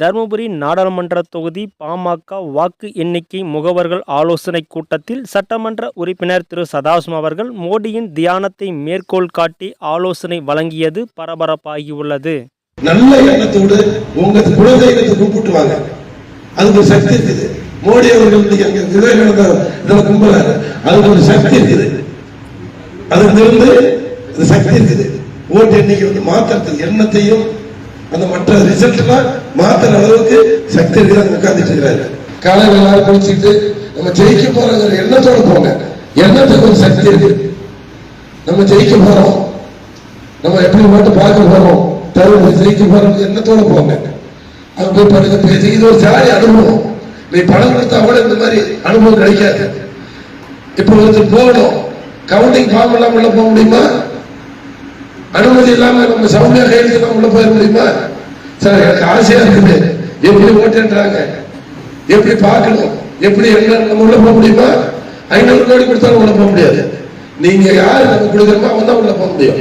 தருமபுரி நாடாளுமன்ற தொகுதி பாமக வாக்கு எண்ணிக்கை முகவர்கள் ஆலோசனை கூட்டத்தில் சட்டமன்ற உறுப்பினர் திரு. சதாசிவம் அவர்கள் மோடியின் தியானத்தை மேற்கோள் காட்டி ஆலோசனை வழங்கியது பரபரப்பாகியுள்ளது. நல்ல எண்ணத்தோடு உங்க குலதெய்வத்தை கூப்பிட்டு வாங்க. அதுக்கு ஒரு சக்தி இருக்குது. மோடி அவர்கள் இன்னைக்கு அங்க விவேகானந்தா கும்பலாரு அதுக்கு ஒரு சக்தி இருக்குது. அதுல இருந்து சக்தி இருக்குது. ஓட்டு எண்ணிக்கை வந்து மாத்திரத்தில் எண்ணத்தையும் அந்த மற்ற ரிசல்ட் எல்லாம் மாத்துற அளவுக்கு சக்தி இருக்குது அங்க உட்கார்ந்துட்டு இருக்கிறாரு காலையில் எல்லாரும் குளிச்சுட்டு நம்ம ஜெயிக்க போறோங்கிற எண்ணத்தோட போங்க. எண்ணத்துக்கு ஒரு சக்தி இருக்கு. நம்ம ஜெயிக்க போறோம். நம்ம எப்படி மட்டும் பார்க்க போறோம். தருவது ஜெயிக்க போறோம் எண்ணத்தோட போங்க. அது போய் பாருங்க பேசி இது ஒரு ஜாலி அனுபவம். நீ பணம் கொடுத்தா கூட இந்த மாதிரி அனுபவம் கிடைக்காது. இப்போ ஒருத்தர் போகணும். கவுண்டிங் ஃபார்ம் எல்லாம் உள்ள போக முடியுமா? அனுமதி இல்லாம நம்ம சவுண்டா கையெழுத்து உள்ள போயிட முடியுமா? சார் எனக்கு ஆசையா இருக்குது. எப்படி ஓட்டுன்றாங்க? எப்படி பார்க்கணும்? எப்படி என்ன நம்ம உள்ள போக முடியுமா? ஐநூறு கோடி கொடுத்தாலும் உள்ள போக முடியாது. நீங்க யாரு? நம்ம கொடுக்குறோமோ? அவன் தான் உள்ள போக முடியும்